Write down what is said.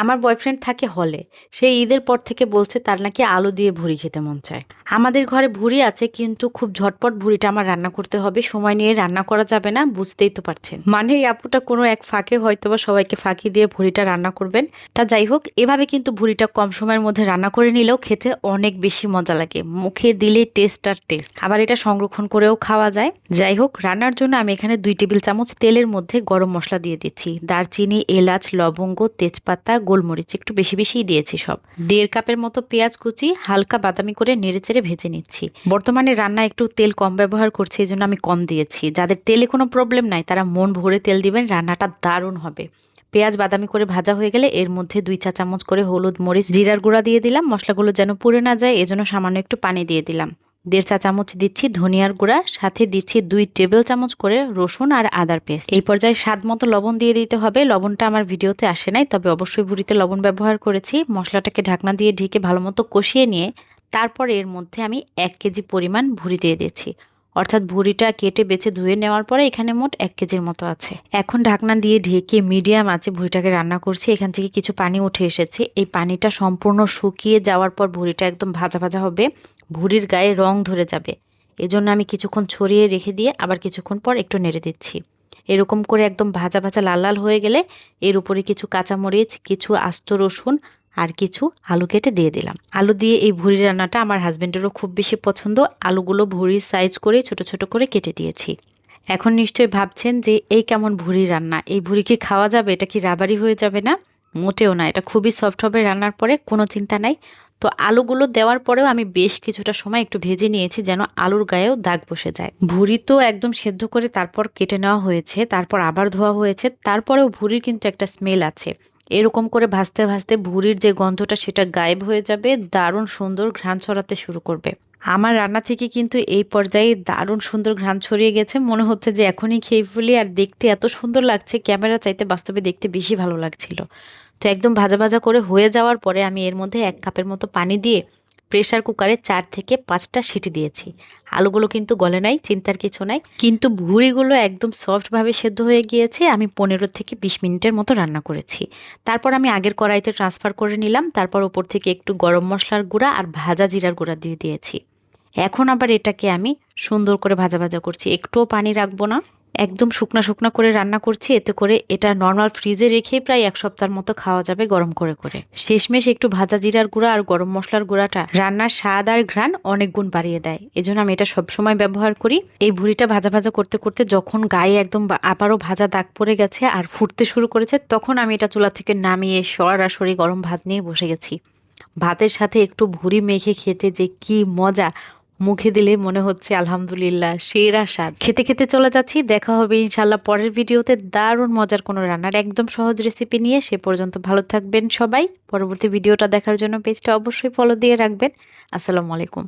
আমার বয়ফ্রেন্ড থাকে হলে সে ঈদের পর থেকে বলছে তার নাকি আলু দিয়ে ভুড়ি খেতে মন চায়। আমাদের ঘরে ভুড়ি আছে, কিন্তু খুব ঝটপট ভুড়িটা আমার রান্না করতে হবে। সময় নিয়ে রান্না করা যাবে না, বুঝতেই তো পারছেন। মানে এই আপুটা কোনো এক ফাঁকে হয়তো বা সবাইকে ফাঁকি দিয়ে ভুড়িটা রান্না করবেন। তা যাই হোক, এভাবে কিন্তু ভুড়িটা কম সময়ের মধ্যে রান্না করে নিলেও খেতে অনেক বেশি মজা লাগে। মুখে দিলে টেস্ট আর টেস্ট আবার এটা সংরক্ষণ করেও খাওয়া যায়। যাই হোক, রান্নার জন্য আমি এখানে দুই টেবিল চামচ তেলের মধ্যে গরম মশলা দিয়ে দিচ্ছি। দারচিনি, এলাচ, লবঙ্গ, তেজপাতা গোলমরিচ, একটু বেশি বেশিই দিয়েছি সব। দেড় কাপের মতো পেঁয়াজ কুচি, হালকা বাদামি করে নেড়েচেড়ে ভেজে নিচ্ছি। বর্তমানে রান্না একটু তেল কম ব্যবহার করছি এই জন্য আমি কম দিয়েছি। যাদের তেলে কোনো প্রবলেম নাই, তারা মন ভরে তেল দিবেন, রান্নাটা দারুণ হবে। পেঁয়াজ বাদামি করে ভাজা হয়ে গেলে এর মধ্যে দুই চা চামচ করে হলুদ মরিচ, জিরার গুঁড়া দিয়ে দিলাম, মশলাগুলো যেন পুড়ে না যায়, এজন্য সামান্য একটু পানি দিয়ে দিলাম। দেড় চা চামচ দিচ্ছি ধনিয়ার গুঁড়া, সাথে দিচ্ছি দুই টেবিল চামচ করে রসুন আর আদার পেস্ট। এই পর্যায়ে স্বাদ মতো লবণ দিয়ে দিতে হবে। লবণটা আমার ভিডিওতে আসে নাই, তবে অবশ্যই ভুড়িতে লবণ ব্যবহার করেছি। মশলাটাকে ঢাকনা দিয়ে ঢেকে ভালো মতো কষিয়ে নিয়ে, তারপর এর মধ্যে আমি এক কেজি পরিমাণ ভুড়ি দিয়ে দিয়েছি। অর্থাৎ ভুড়িটা কেটে বেছে ধুয়ে নেওয়ার পরে এখানে মোট এক কেজির মতো আছে। এখন ঢাকনা দিয়ে ঢেকে মিডিয়াম আছে ভুড়িটাকে রান্না করছি। এখান থেকে কিছু পানি উঠে এসেছে। এই পানিটা সম্পূর্ণ শুকিয়ে যাওয়ার পর ভুড়িটা একদম ভাজা ভাজা হবে। ভুড়ির গায়ে রং ধরে যাবে। এজন্য আমি কিছুক্ষণ ছড়িয়ে রেখে দিয়ে আবার কিছুক্ষণ পর একটু নেড়ে দিচ্ছি। এরকম করে একদম ভাজা ভাজা লাল লাল হয়ে গেলে এর উপরে কিছু কাঁচামরিচ, কিছু আস্ত রসুন আর কিছু আলু কেটে দিয়ে দিলাম। আলু দিয়ে এই ভুড়ি রান্নাটা আমার হাজব্যান্ডেরও খুব বেশি পছন্দ। আলুগুলো ভুড়ির সাইজ করে ছোট ছোট করে কেটে দিয়েছি। এখন নিশ্চয়ই ভাবছেন যে এই কেমন ভুড়ি রান্না? এই ভুড়ি কি খাওয়া যাবে? এটা কি রাবারি হয়ে যাবে না? মোটেও না, এটা খুবই সফট হবে রান্নার পরে, কোনো চিন্তা নাই। তো আলুগুলো দেওয়ার পরেও আমি বেশ কিছুটা সময় একটু ভেজে নিয়েছি যেন আলুর গায়েও দাগ বসে যায়। ভুড়ি তো একদম সেদ্ধ করে তারপর কেটে নেওয়া হয়েছে, তারপর আবার ধোয়া হয়েছে, তারপরেও ভুড়ির কিন্তু একটা স্মেল আছে। এরকম করে ভাজতে ভাসতে ভুড়ির যে গন্ধটা সেটা গায়েব হয়ে যাবে, দারুণ সুন্দর ঘ্রাণ ছড়াতে শুরু করবে। আমার রান্না থেকে কিন্তু এই পর্যায়ে দারুণ সুন্দর ঘ্রাণ ছড়িয়ে গেছে। মনে হচ্ছে যে এখনই খেয়ে ফেলি আর দেখতে এত সুন্দর লাগছে ক্যামেরা চাইতে বাস্তবে দেখতে বেশি ভালো লাগছিল। তো একদম ভাজা ভাজা করে হয়ে যাওয়ার পরে আমি এর মধ্যে এক কাপের মতো পানি দিয়ে প্রেশার কুকারে চার থেকে পাঁচটা সিটি দিয়েছি। আলুগুলো কিন্তু গলে নাই, চিন্তার কিছু নাই। কিন্তু ভুড়িগুলো একদম সফটভাবে সেদ্ধ হয়ে গিয়েছে, আমি পনেরো থেকে বিশ মিনিটের মতো রান্না করেছি। তারপর আমি আগের কড়াইতে ট্রান্সফার করে নিলাম, তারপর ওপর থেকে একটু গরম মশলার গুঁড়া আর ভাজা জিরার গুঁড়া দিয়ে দিয়েছি। এখন আবার এটাকে আমি সুন্দর করে ভাজা ভাজা করছি, একটুও পানি রাখব না। একদম শুকনা শুকনা করে রান্না করছি, এতে করে এটা নর্মাল ফ্রিজে রেখে প্রায় এক সপ্তাহের মতো খাওয়া যাবে গরম করে করে। শেষমেশ একটু ভাজা জিরার গুঁড়া আর গরম মশলার গুঁড়াটা রান্নার স্বাদ আর ঘ্রাণ অনেক গুণ বাড়িয়ে দেয়। এজন্য আমি এটা সবসময় ব্যবহার করি। এই ভুড়িটা ভাজা ভাজা করতে করতে যখন গায়ে একদম আবারও ভাজা দাগ পড়ে গেছে আর ফুটতে শুরু করেছে, তখন আমি এটা চুলা থেকে নামিয়ে সরাসরি গরম ভাত নিয়ে বসে গেছি। ভাতের সাথে একটু ভুড়ি মেখে খেতে যে কি মজা! মুখে দিলে মনে হচ্ছে আলহামদুলিল্লাহ সেরা স্বাদ। খেতে খেতে চলে যাচ্ছি, দেখা হবে ইনশাল্লাহ পরের ভিডিওতে। দারুণ মজার কোনো রান্নার একদম সহজ রেসিপি নিয়ে। সে পর্যন্ত ভালো থাকবেন সবাই। পরবর্তী ভিডিওটা দেখার জন্য পেজটা অবশ্যই ফলো দিয়ে রাখবেন। আসসালামু আলাইকুম।